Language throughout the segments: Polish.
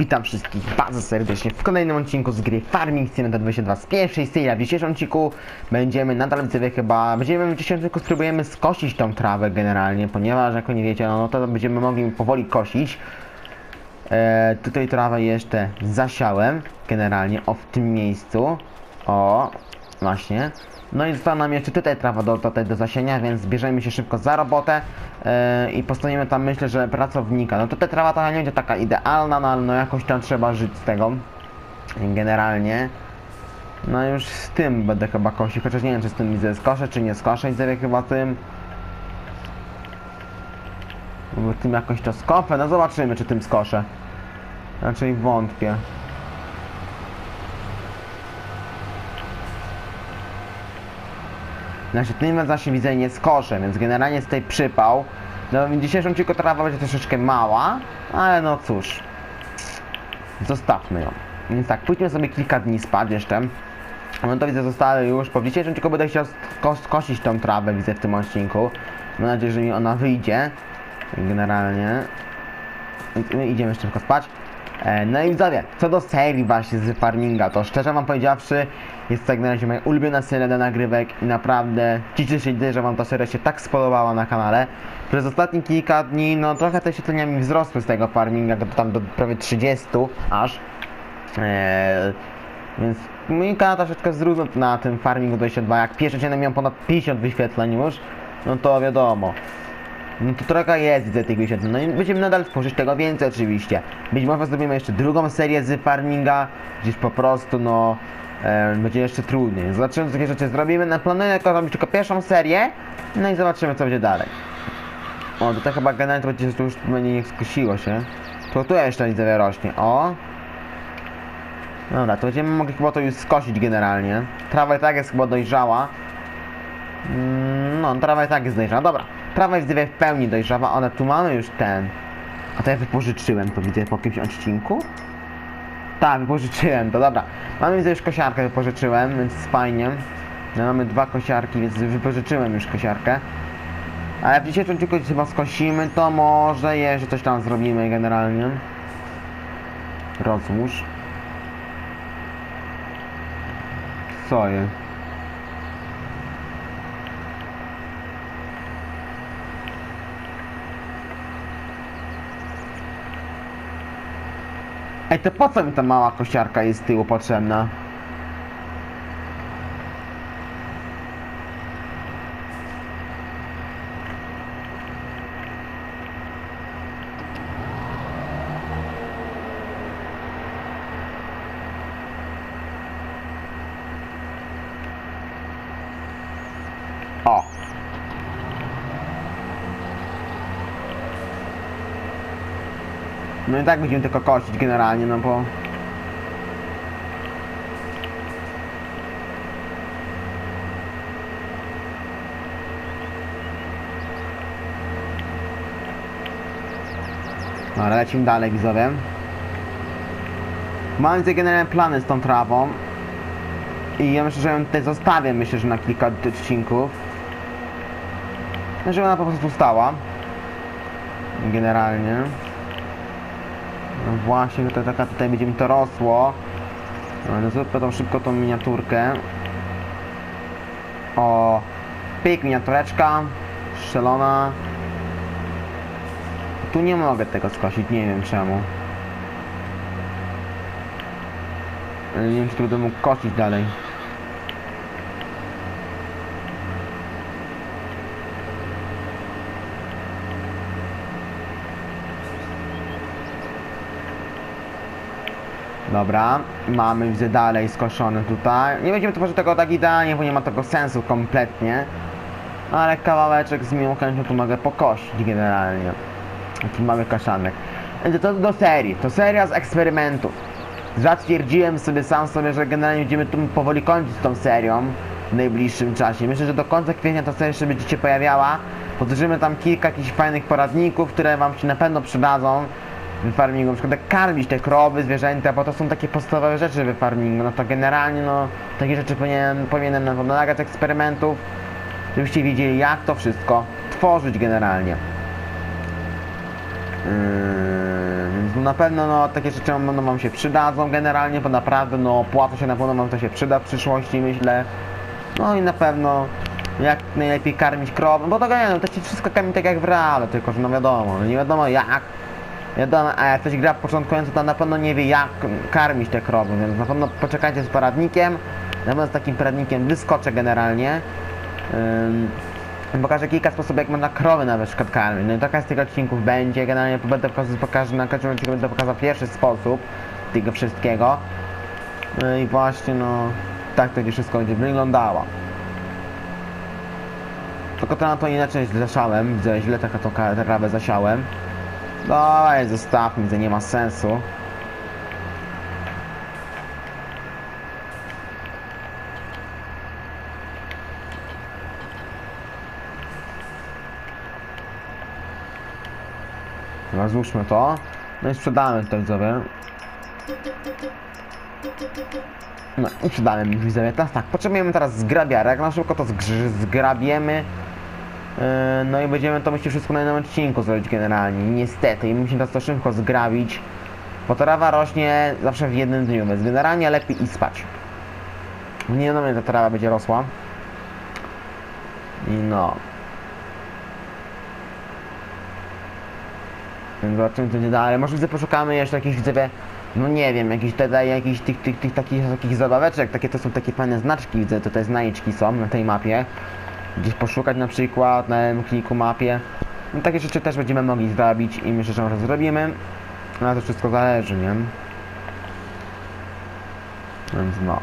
Witam wszystkich bardzo serdecznie w kolejnym odcinku z gry Farming Sim 22 z pierwszej serii. W dzisiejszym odcinku będziemy nadal widzowie chyba, będziemy w dzisiejszym odcinku spróbujemy skosić tą trawę generalnie, ponieważ jak nie wiecie, no, no to będziemy mogli powoli kosić. E, tutaj trawę jeszcze zasiałem generalnie, o w tym miejscu. O, właśnie. No i została nam jeszcze tutaj trawa do, tutaj do zasienia, więc bierzemy się szybko za robotę e, i postawimy tam myślę, że pracownika. No tutaj trawa ta nie będzie taka idealna, no ale no jakoś tam trzeba żyć z tego. Generalnie. No już z tym będę chyba kosił, chociaż nie wiem czy z tym widzę skoszę, czy nie skoszę, widzę chyba tym. Bo tym jakoś to skopę, no zobaczymy czy tym skoszę. Raczej wątpię. Znaczy tym właśnie widzę nie skoszę, więc generalnie jest tutaj przypał. No w dzisiejszym odcinku trawa będzie troszeczkę mała, ale no cóż. Zostawmy ją. Więc tak, pójdźmy sobie kilka dni spać jeszcze. No to widzę zostały już, po dzisiejszym odcinku będę chciał sko skosić tą trawę, widzę w tym odcinku. Mam nadzieję, że mi ona wyjdzie. Generalnie. Więc my idziemy jeszcze tylko spać. E, No i widzowie, co do serii właśnie z farminga, to szczerze wam powiedziawszy, jest to jak na razie moja ulubiona seria do nagrywek i naprawdę cieszę się, że wam ta seria się tak spodobała na kanale. Przez ostatnie kilka dni, no trochę te świetlenia mi wzrosły z tego farminga, do, tam do prawie 30 aż. Eee, więc mój kanał troszeczkę wzrósł na tym farmingu 22, jak pierwszy dzień miał ponad 50 wyświetleń już, no to wiadomo. No to trochę jest widzę tych wyświetleń. No i będziemy nadal tworzyć tego więcej oczywiście. Być może zrobimy jeszcze drugą serię z farminga, gdzieś po prostu no e, będzie jeszcze trudniej. Zobaczymy co takie rzeczy zrobimy. Na planuję jako zrobić tylko pierwszą serię, no i zobaczymy co będzie dalej. O, tutaj chyba generalnie to będzie to już będzie nie skusiło się. To tu jeszcze nic rośnie. O! Dobra, to będziemy mogli chyba to już skosić generalnie. Trawa i tak jest chyba dojrzała. Mm, No, trawa i tak jest dojrzała. Dobra, trawa jest w pełni dojrzała, ale tu mamy już ten. A to ja wypożyczyłem, to widzę po jakimś odcinku. Tak, wypożyczyłem, to dobra. Mamy już kosiarkę, wypożyczyłem, więc fajnie. No, mamy dwa kosiarki, więc wypożyczyłem już kosiarkę. Ale w dzisiejszym odcinku chyba skosimy, to może jeszcze coś tam zrobimy generalnie. Rozłóż. Co jest? Ej, to po co mi ta mała kosiarka jest z tyłu potrzebna? O! No i tak będziemy tylko kosić generalnie, no bo... Ale lecimy dalej, widzowie. Mam generalnie plany z tą trawą. I ja myślę, że ją tutaj zostawię, myślę, że na kilka odcinków. Żeby ona po prostu stała. Generalnie. No właśnie, tutaj, taka, tutaj będzie mi to rosło. No, zróbmy tą szybko tą miniaturkę. O, pyk, miniatureczka. Strzelona. Tu nie mogę tego skosić, nie wiem czemu. Nie wiem, czy tu będę mógł kosić dalej. Dobra, mamy widzę dalej skoszone tutaj. Nie będziemy tworzyć tego tak idealnie, bo nie ma tego sensu kompletnie. Ale kawałeczek z miłą chęcią tu mogę pokosić generalnie. Taki mały kaszanek. Więc to do serii, to seria z eksperymentów. Zatwierdziłem sobie sam sobie, że generalnie będziemy tu powoli kończyć tą serią w najbliższym czasie. Myślę, że do końca kwietnia ta seria jeszcze będzie się pojawiała. Podejrzymy tam kilka jakichś fajnych poradników, które wam się na pewno przydadzą w farmingu, na przykład karmić te krowy, zwierzęta, bo to są takie podstawowe rzeczy w farmingu, no to generalnie no takie rzeczy powinien, powinienem nam nagrać eksperymentów, żebyście wiedzieli jak to wszystko tworzyć generalnie. Yy, więc na pewno no, takie rzeczy no, wam się przydadzą generalnie, bo naprawdę no opłaca się na pewno wam to się przyda w przyszłości myślę. No i na pewno jak najlepiej karmić krowę, bo to no, to się wszystko karmi tak jak w realu, tylko że no wiadomo, no nie wiadomo jak. Wiadomo, a jak ktoś gra początkujący, to na pewno nie wie jak karmić te krowy, więc na pewno poczekajcie z poradnikiem. Na pewno z takim poradnikiem wyskoczę generalnie. Ym, pokażę kilka sposobów jak można krowy na przykład karmić. No i taka z tych odcinków będzie. Generalnie będę pokazał, pokażę na każdym odcinku będę pokazał pierwszy sposób tego wszystkiego. No i właśnie no tak to wszystko będzie wyglądało. Tylko to na to inaczej zasiałem, widzę źle taka trawę zasiałem. Dawaj, zostawmy, to nie ma sensu. Rozłóżmy to. No i sprzedamy to widzowie. No i sprzedamy widzowie. Teraz tak, potrzebujemy teraz zgrabiarek. Na szybko to zgr- zgrabiemy. Yy, No i będziemy to myślę wszystko na jednym odcinku zrobić generalnie. Niestety, i musimy teraz to szybko zgrabić. Bo trawa rośnie zawsze w jednym dniu, więc generalnie lepiej i spać. Nie wiadomo ta trawa będzie rosła. I no. Więc zobaczymy co będzie dalej. Może widzę poszukamy jeszcze jakichś widzowie, no nie wiem, jakichś tutaj jakichś tych, tych, tych takich, takich zabaweczek, takie to są takie fajne znaczki, widzę tutaj znajdźki są na tej mapie. Gdzieś poszukać na przykład na kliku mapie. No takie rzeczy też będziemy mogli zrobić i myślę, że może zrobimy. Na to wszystko zależy, nie? Więc no.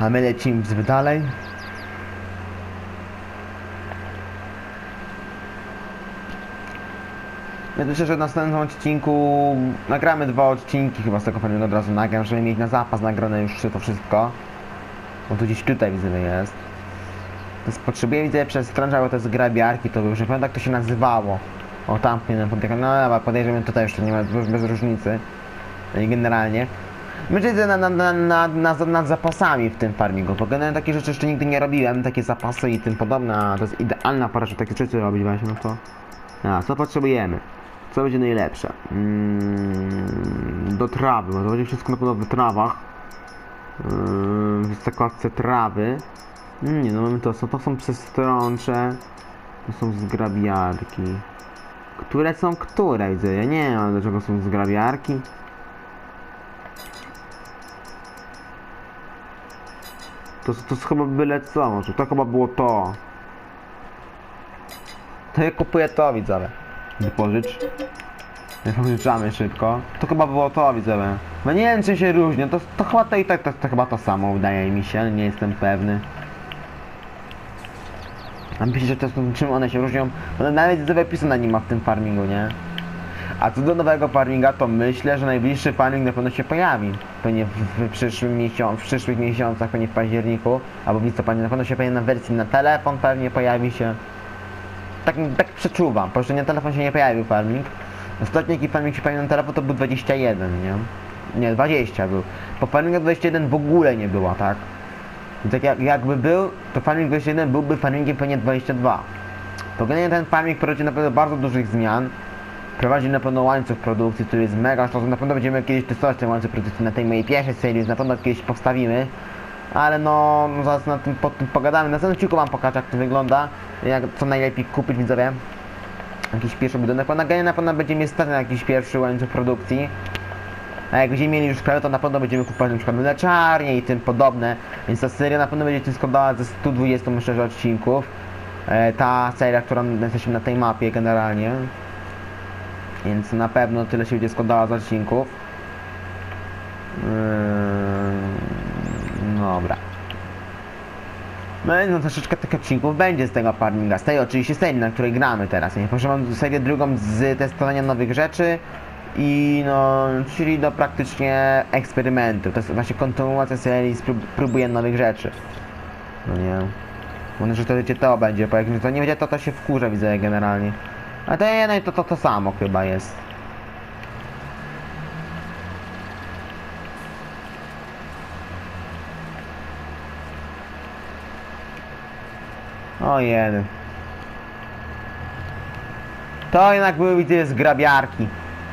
A my lecimy dalej. Ja myślę, że w następnym odcinku nagramy dwa odcinki chyba z tego pewnie od razu nagram, żeby mieć na zapas nagrane już to wszystko. Bo to gdzieś tutaj widzę jest. Więc potrzebuję widzę przez strąża, bo to jest grabiarki, to już nie pamiętam jak to się nazywało. O tam powinienem podjechać, no dobra, podejrzewam tutaj to nie ma bez, różnicy. I generalnie. Myślę, że nad, nad, nad, nad, nad zapasami w tym farmingu, bo generalnie takie rzeczy jeszcze nigdy nie robiłem, takie zapasy i tym podobne, a to jest idealna pora, żeby takie rzeczy robić właśnie, no to... A, co potrzebujemy? Co będzie najlepsze? Mm, do trawy, bo to będzie wszystko na pewno w trawach. Yy, w zakładce trawy. Mm, Nie no, mamy to, są, to są przestrącze. To są zgrabiarki. Które są które, widzę? Ja nie wiem, do czego są zgrabiarki. To, to chyba byle co, może to chyba było to. To ja kupuję to, widzowie. Wypożycz. Wypożyczamy szybko. To chyba było to, widzowie. No nie wiem, czy się różni. To, to chyba to i tak to, to chyba to samo, wydaje mi się, nie jestem pewny. A myślę, że to czym one się różnią. One nawet zapisy na nie ma w tym farmingu, nie? A co do nowego farminga, to myślę, że najbliższy farming na pewno się pojawi. Pewnie w, w przyszłym miesiącu, w przyszłych miesiącach, pewnie w październiku, albo w listopadzie, na pewno się pojawi na wersji na telefon, pewnie pojawi się. Tak, tak przeczuwam, po prostu na telefon się nie pojawił farming. Ostatni jaki pojawił na telefon to był 21, nie? Nie, 20 był. Po farmingu 21 w ogóle nie było, tak? Tak jak, jakby był, to farming 21 byłby farmingiem pewnie 22. To generalnie ten farming prowadzi na pewno bardzo dużych zmian. Prowadzi na pewno łańcuch produkcji, który jest mega sztosowny. Na pewno będziemy kiedyś testować ten łańcuch produkcji na tej mojej pierwszej serii, na pewno kiedyś postawimy. Ale no, zaraz na tym, po tym pogadamy. Na następnym odcinku wam pokażę jak to wygląda. Jak, co najlepiej kupić widzowie. Jakiś pierwszy budynek. Na genie na pewno będziemy mieć stać na jakiś pierwszy łańcuch produkcji. A jak będziemy mieli już kraju, to na pewno będziemy kupować przykład mleczarnie i tym podobne. Więc ta seria na pewno będzie się składała ze 120 myślę, odcinków. E, ta seria, którą jesteśmy na tej mapie generalnie. Więc na pewno tyle się będzie składała z odcinków. Yy, dobra. No no troszeczkę tych odcinków będzie z tego farminga. Z tej oczywiście serii, na której gramy teraz. Nie? Proszę mam serię drugą z testowania nowych rzeczy. I no, czyli do praktycznie eksperymentu. To jest właśnie kontynuacja serii, sprób próbuję nowych rzeczy. No nie. Może, że to wiecie to będzie, bo jak to nie będzie to, to się wkurza widzę generalnie. A to jedno i to, to, to samo chyba jest. O jeden. To jednak były widzę zgrabiarki.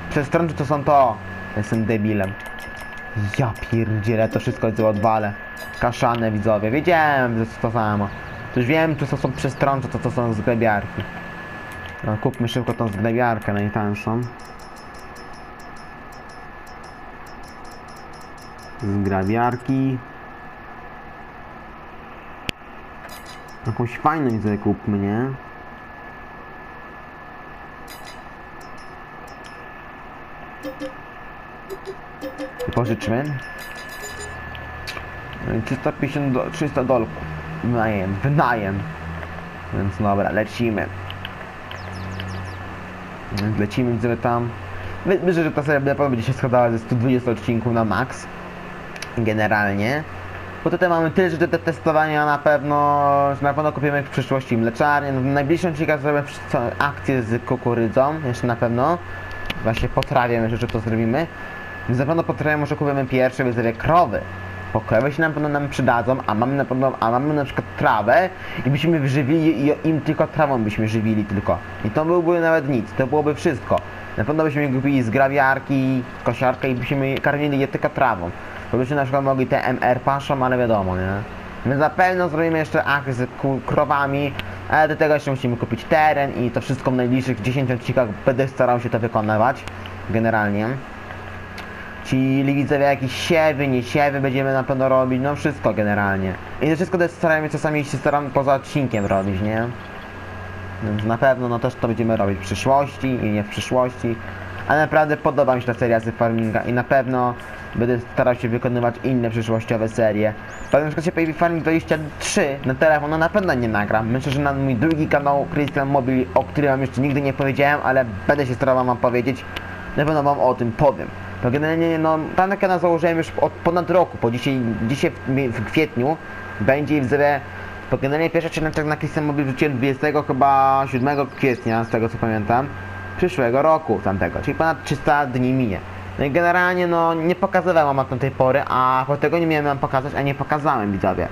Przestrączy to są to. Jestem debilem. Ja pierdzielę, to wszystko jest odwale. Kaszane widzowie, wiedziałem, że to samo. Już wiem, czy to są przestrącze, to to są zgrabiarki. No, kupmy szybko tą zgrabiarkę najtańszą. Zgrabiarki. Jakąś fajną widzę kupmy, nie? Pożyczmy. No i 350 do, 300 dolków. Wynajem, wynajem. Więc dobra, lecimy. Więc lecimy, widzimy tam. My- Myślę, że ta seria będzie się składała ze 120 odcinków na max. Generalnie. Bo tutaj mamy tyle rzeczy do testowania na pewno, że na pewno kupimy w przyszłości mleczarnię. No, W najbliższym odcinku zrobimy wszystko- akcję z kukurydzą, jeszcze na pewno. Właśnie potrawię, myślę, że to zrobimy. Więc na pewno potrafię, może kupimy pierwsze krowy. Bo krowy się na pewno nam przydadzą, a mamy na pewno, a mamy na przykład trawę i byśmy wyżywili i im tylko trawą byśmy żywili tylko. I to byłby nawet nic, to byłoby wszystko. Na pewno byśmy kupili z grawiarki, kosiarkę i byśmy karmili je tylko trawą. Bo byśmy na przykład mogli te MR paszą, ale wiadomo, nie? Więc na pewno zrobimy jeszcze akcję z krowami, ale do tego jeszcze musimy kupić teren i to wszystko w najbliższych 10 odcinkach będę starał się to wykonywać. Generalnie. Czyli widzowie jakieś siewy, nie siewy będziemy na pewno robić, no wszystko generalnie. I to wszystko też staramy czasami się staram poza odcinkiem robić, nie? Więc na pewno no też to będziemy robić w przyszłości i nie w przyszłości. Ale naprawdę podoba mi się ta seria z farminga i na pewno będę starał się wykonywać inne przyszłościowe serie. Powiem, na przykład się pojawi Farming 23 na telefon, no na pewno nie nagram. Myślę, że na mój drugi kanał Christian Mobile, o którym wam jeszcze nigdy nie powiedziałem, ale będę się starał wam powiedzieć, na pewno wam o tym powiem. To generalnie, no, ten kanał założyłem już od ponad roku, po dzisiaj, dzisiaj w, w kwietniu będzie w zre, bo generalnie pierwszy odcinek na Christian Mobile wrzuciłem 20 chyba 7 kwietnia, z tego co pamiętam, przyszłego roku tamtego, czyli ponad 300 dni minie. No i generalnie, no, nie pokazywałem od tej pory, a po tego nie miałem wam pokazać, a nie pokazałem widzowie.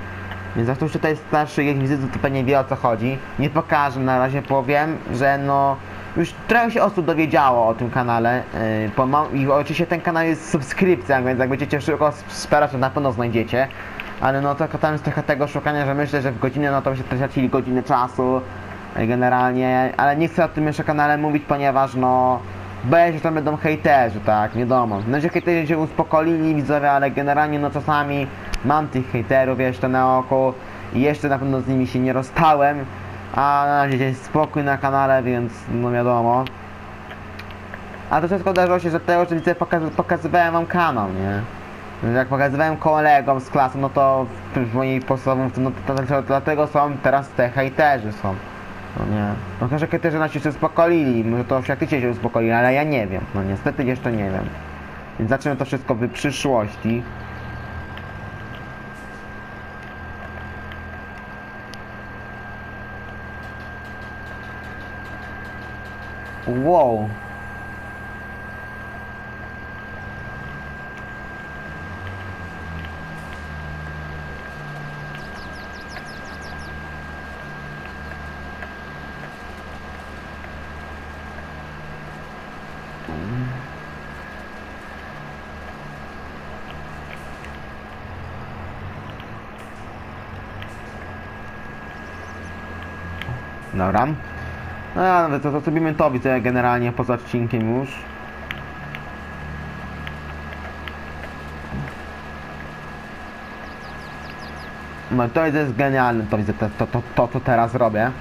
Więc jak ktoś tutaj starszy jak wizyty, to pewnie wie o co chodzi. Nie pokażę, na razie powiem, że no już trochę się osób dowiedziało o tym kanale. Yy, pomał- I oczywiście ten kanał jest subskrypcja, więc jak będziecie szybko wspierać, to na pewno znajdziecie. Ale no to tam jest trochę tego szukania, że myślę, że w godzinę no to byście tracili godzinę czasu. Generalnie, ale nie chcę o tym jeszcze kanale mówić, ponieważ no Boję się, że tam będą hejterzy, tak, wiadomo. No, że hejterzy się uspokoili, widzowie, ale generalnie no czasami mam tych hejterów jeszcze na oku i jeszcze na pewno z nimi się nie rozstałem. A na razie jest spokój na kanale, więc no wiadomo. A to wszystko zdarzyło się, że te oczywiście pokaz pokazywałem wam kanał, nie? Jak pokazywałem kolegom z klasy, no to w mojej podstawówce, no to, to, to dlatego są teraz te hejterzy są. No nie. No może hejterzy nasi się uspokoili, może to faktycznie się uspokoili, ale ja nie wiem. No niestety jeszcze nie wiem. Więc zaczniemy to wszystko w przyszłości. Wow. Dobra. No nawet to, to zrobimy to widzę generalnie poza odcinkiem już. No to jest genialne, to widzę, to, to, to, to co teraz robię.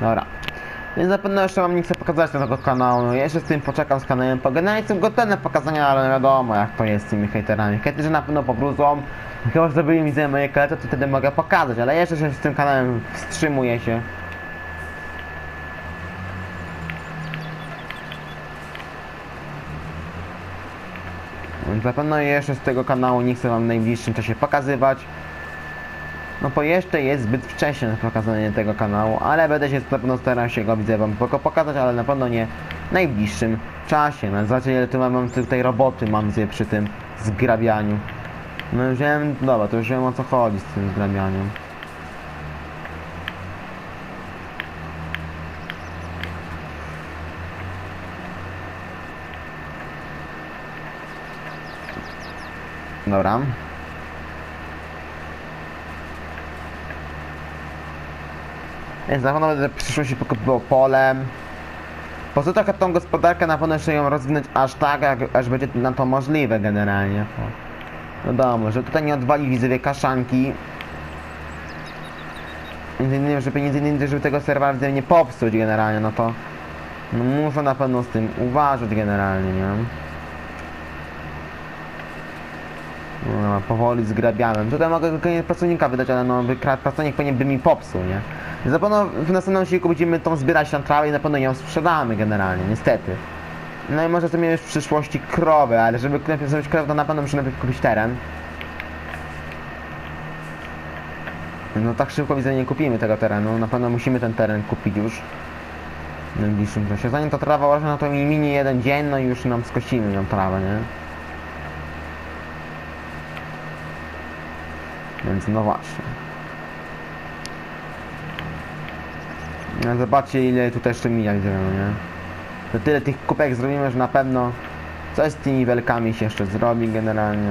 Dobra. Więc na pewno jeszcze wam nie chcę pokazać tego kanału, no jeszcze z tym poczekam z kanałem, generalnie jestem gotowy na pokazania, ale wiadomo jak to jest z tymi hejterami. Hejterzy na pewno powrócą, chyba że zrobili mi ze moje kolece, to wtedy mogę pokazać, ale jeszcze się z tym kanałem wstrzymuję się. Więc na pewno jeszcze z tego kanału nie chcę wam w najbliższym czasie pokazywać. No bo jeszcze jest zbyt wcześnie na pokazanie tego kanału, ale będę się na pewno starał się go widzę wam pokazać, ale na pewno nie w najbliższym czasie. No zobaczcie ile tu mam, mam tutaj roboty mam widzę przy tym zgrabianiu. No już wiem, dobra, to już wiem o co chodzi z tym zgrabianiem. Dobra. Więc na pewno będę w przyszłości pokupywał polem. Po co taka tą gospodarkę na pewno jeszcze ją rozwinąć aż tak, jak, aż będzie nam to możliwe generalnie. Wiadomo, że tutaj nie odwali widzowie kaszanki. Między innymi, żeby między innymi, żeby tego serwera nie popsuć generalnie, no to no muszę na pewno z tym uważać generalnie, nie? No, powoli zgrabiałem. Tutaj mogę tylko pracownika wydać, ale no wykra- pracownik pewnie by mi popsuł, nie? Więc na pewno w następnym odcinku będziemy tą zbierać na trawę i na pewno ją sprzedamy generalnie, niestety. No i może sobie mieć w przyszłości krowę, ale żeby najpierw zrobić krowę, to na pewno muszę najpierw kupić teren. No tak szybko widzę nie kupimy tego terenu, na pewno musimy ten teren kupić już. W najbliższym czasie. Zanim ta trawa rośnie, no to mi minie jeden dzień, no i już nam skosimy ją trawę, nie? Więc no właśnie. No zobaczcie ile tutaj jeszcze mija widzę, no nie? To tyle tych kupek zrobimy, że na pewno coś z tymi welkami się jeszcze zrobi generalnie.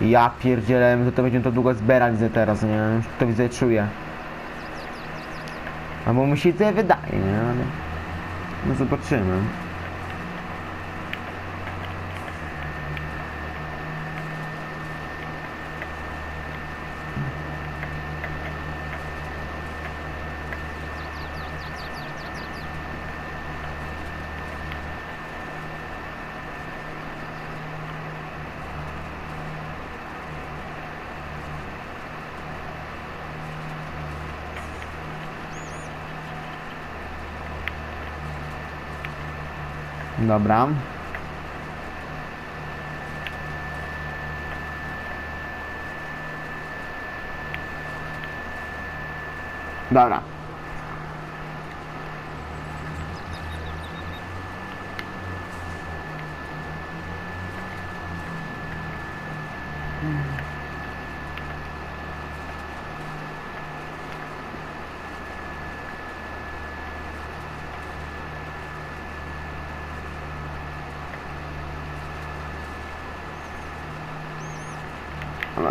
Ja pierdzielę, to, to będziemy to długo zbierać teraz, nie? To widzę, czuję. Albo mi się to wydaje, nie? Ale... No zobaczymy. Dobra. Dobra.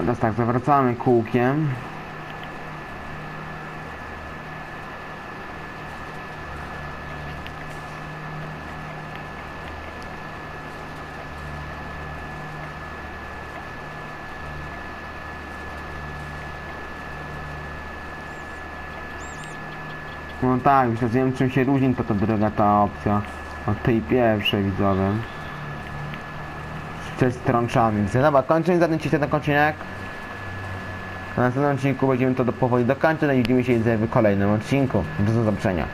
Teraz tak, zawracamy kółkiem. No tak, już wiem czym się różni to ta druga ta opcja od tej pierwszej widzowie. Cześć strączami. Dobra, kończymy zatem dzisiaj ten odcinek. Na następnym odcinku będziemy to do, powoli dokończyć, no i widzimy się w kolejnym odcinku. Do zobaczenia.